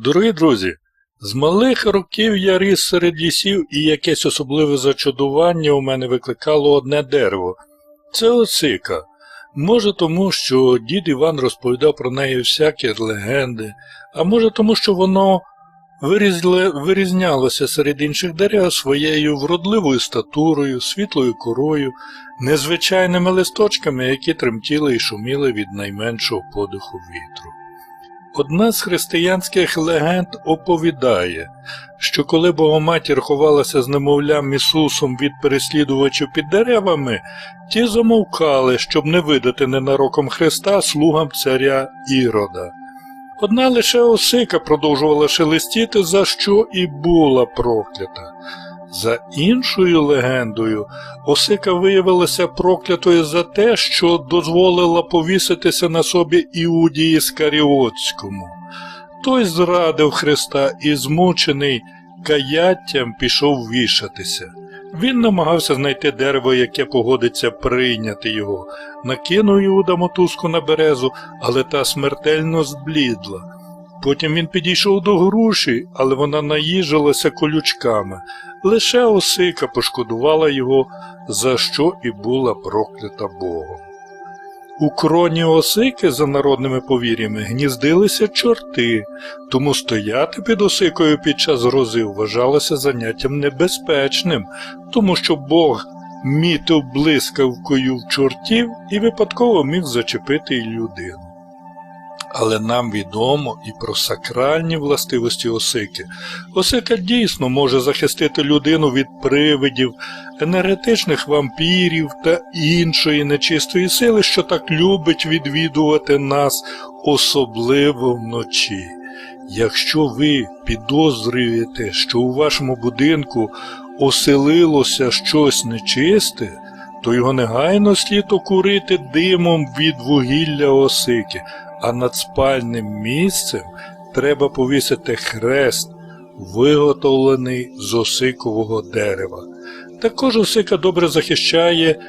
Дорогі друзі, з малих років я ріс серед лісів і якесь особливе зачудування у мене викликало одне дерево. Це осика. Може тому, що дід Іван розповідав про неї всякі легенди, а може тому, що воно вирізле- вирізнялося серед інших дерев своєю вродливою статурою, світлою корою, незвичайними листочками, які тремтіли і шуміли від найменшого подиху вітру. Одна з християнських легенд оповідає, що коли Богоматір ховалася з немовлям Ісусом від переслідувачів під деревами, ті замовкали, щоб не видати ненароком Христа слугам царя Ірода. Одна лише осика продовжувала шелестіти, за що і була проклята. За іншою легендою, осика виявилася проклятою за те, що дозволила повіситися на собі Іуді Іскаріотському. Той зрадив Христа і, змучений каяттям, пішов вішатися. Він намагався знайти дерево, яке погодиться прийняти його. Накинув Іуда мотузку на березу, але та смертельно зблідла. Потім він підійшов до груші, але вона наїжилася колючками. Лише осика пошкодувала його, за що і була проклята Богом. У кроні осики, за народними повір'ями, гніздилися чорти, тому стояти під осикою під час грози вважалося заняттям небезпечним, тому що Бог мітив блискавкою в чортів і випадково міг зачепити й людину. Але нам відомо і про сакральні властивості осики. Осика дійсно може захистити людину від привидів, енергетичних вампірів та іншої нечистої сили, що так любить відвідувати нас, особливо вночі. Якщо ви підозрюєте, що у вашому будинку оселилося щось нечисте, то його негайно слід окурити димом від вугілля осики, а над спальним місцем треба повісити хрест, виготовлений з осикового дерева. Також осика добре захищає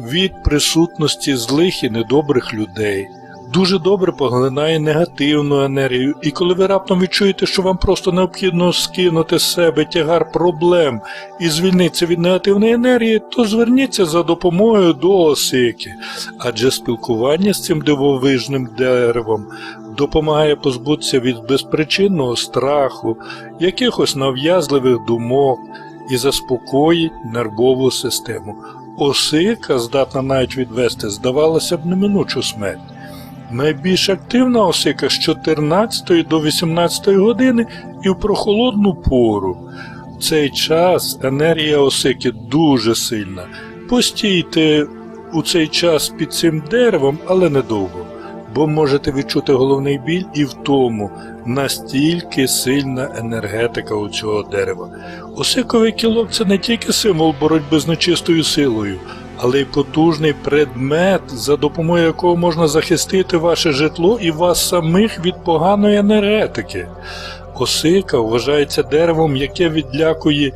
від присутності злих і недобрих людей. Дуже добре поглинає негативну енергію, і коли ви раптом відчуєте, що вам просто необхідно скинути з себе тягар проблем і звільнитися від негативної енергії, то зверніться за допомогою до осики, адже спілкування з цим дивовижним деревом допомагає позбутися від безпричинного страху, якихось нав'язливих думок і заспокоїть нервову систему. Осика здатна навіть відвести, здавалося б, неминучу смерть. Найбільш активна осика з 14 до 18 години і в прохолодну пору. В цей час енергія осики дуже сильна. Постійте у цей час під цим деревом, але недовго, бо можете відчути головний біль і в тому, настільки сильна енергетика у цього дерева. Осиковий кілок це не тільки символ боротьби з нечистою силою, але й потужний предмет, за допомогою якого можна захистити ваше житло і вас самих від поганої енергетики. Осика вважається деревом, яке відлякує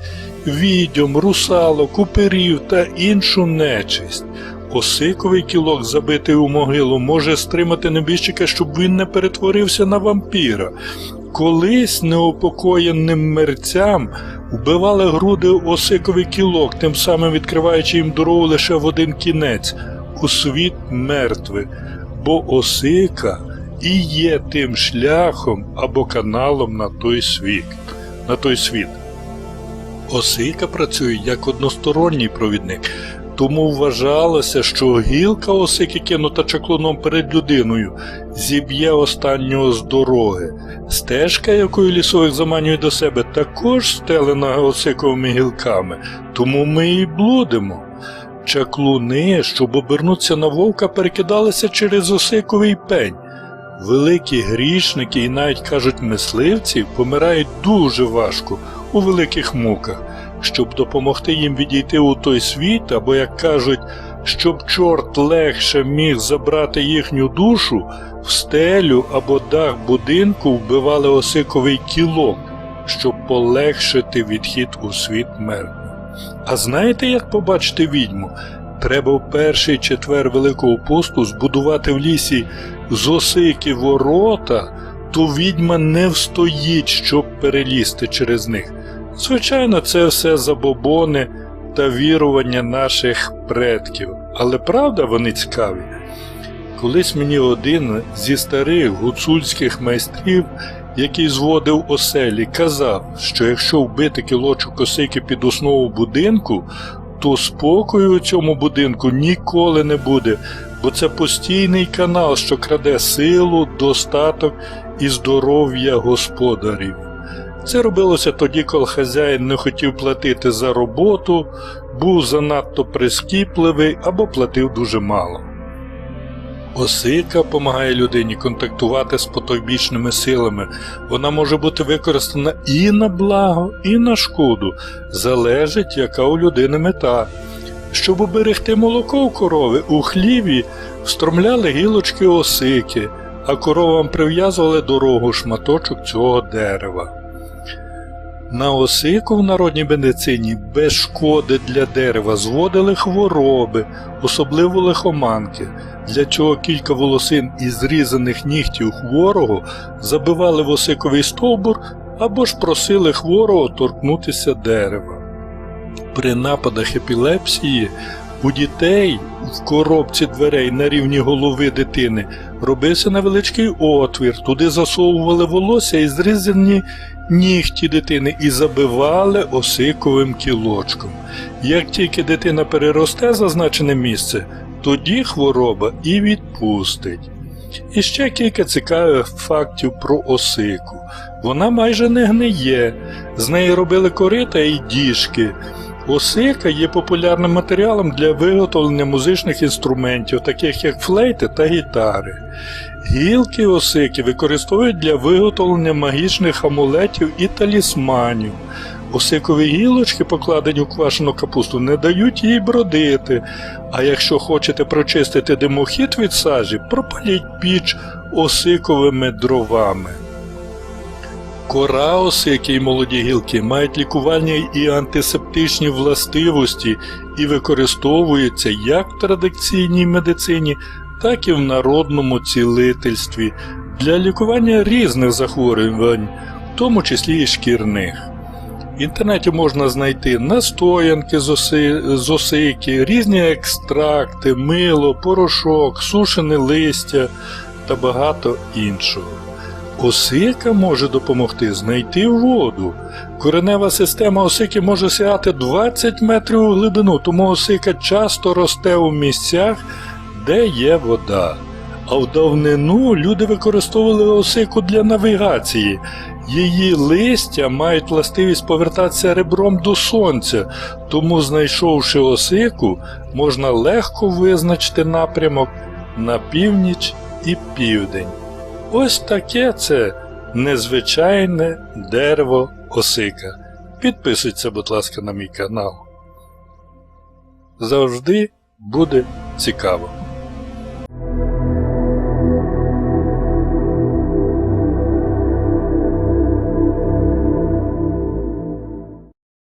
відьом, русалок, упирів та іншу нечисть. Осиковий кілок, забитий у могилу, може стримати небіжчика, щоб він не перетворився на вампіра. Колись неупокоєним мерцям вбивали груди осиковий кілок, тим самим відкриваючи їм дорогу лише в один кінець у світ мертвих, бо осика і є тим шляхом або каналом на той світ. На той світ. Осика працює як односторонній провідник, тому вважалося, що гілка осики, кинута чаклуном перед людиною, зіб'є останнього з дороги. Стежка, якою лісових заманює до себе, також стелена осиковими гілками, тому ми і блудимо. Чаклуни, щоб обернутися на вовка, перекидалися через осиковий пень. Великі грішники і навіть кажуть мисливці помирають дуже важко у великих муках. Щоб допомогти їм відійти у той світ, або, як кажуть, щоб чорт легше міг забрати їхню душу, в стелю або дах будинку вбивали осиковий кілок, щоб полегшити відхід у світ мертвих. А знаєте, як побачити відьму? Треба в перший четвер Великого посту збудувати в лісі з осики ворота, то відьма не встоїть, щоб перелізти через них. Звичайно, це все забобони та вірування наших предків, але правда вони цікаві. Колись мені один зі старих гуцульських майстрів, який зводив оселі, казав, що якщо вбити кілочок осики під основу будинку, то спокою у цьому будинку ніколи не буде, бо це постійний канал, що краде силу, достаток і здоров'я господарів. Це робилося тоді, коли хазяїн не хотів платити за роботу, був занадто прискіпливий або платив дуже мало. Осика допомагає людині контактувати з потойбічними силами. Вона може бути використана і на благо, і на шкоду, залежить, яка у людини мета. Щоб уберегти молоко в корови, у хліві встромляли гілочки осики, а коровам прив'язували дорогу шматочок цього дерева. На осику в народній медицині без шкоди для дерева зводили хвороби, особливо лихоманки, для чого кілька волосин із зрізаних нігтів хворого забивали в осиковий стовбур або ж просили хворого торкнутися дерева. При нападах епілепсії у дітей в коробці дверей на рівні голови дитини робився невеличкий отвір, туди засовували волосся і зрізані нігті дитини і забивали осиковим кілочком. Як тільки дитина переросте зазначене місце, тоді хвороба і відпустить. І ще кілька цікавих фактів про осику. Вона майже не гниє, з неї робили корита і діжки. Осика є популярним матеріалом для виготовлення музичних інструментів, таких як флейти та гітари. Гілки осики використовують для виготовлення магічних амулетів і талісманів. Осикові гілочки, покладені у квашену капусту, не дають їй бродити. А якщо хочете прочистити димохід від сажі, пропаліть піч осиковими дровами. Кора осики і молоді гілки мають лікувальні і антисептичні властивості і використовуються як в традиційній медицині, так і в народному цілительстві для лікування різних захворювань, в тому числі і шкірних. В інтернеті можна знайти настоянки з, з осики, різні екстракти, мило, порошок, сушене листя та багато іншого. Осика може допомогти знайти воду. Коренева система осики може сягати 20 метрів у глибину, тому осика часто росте у місцях, де є вода. А в давнину люди використовували осику для навігації. Її листя мають властивість повертатися ребром до сонця, тому, знайшовши осику, можна легко визначити напрямок на північ і південь. Ось таке це незвичайне дерево осика. Підписуйтеся, будь ласка, на мій канал. Завжди буде цікаво.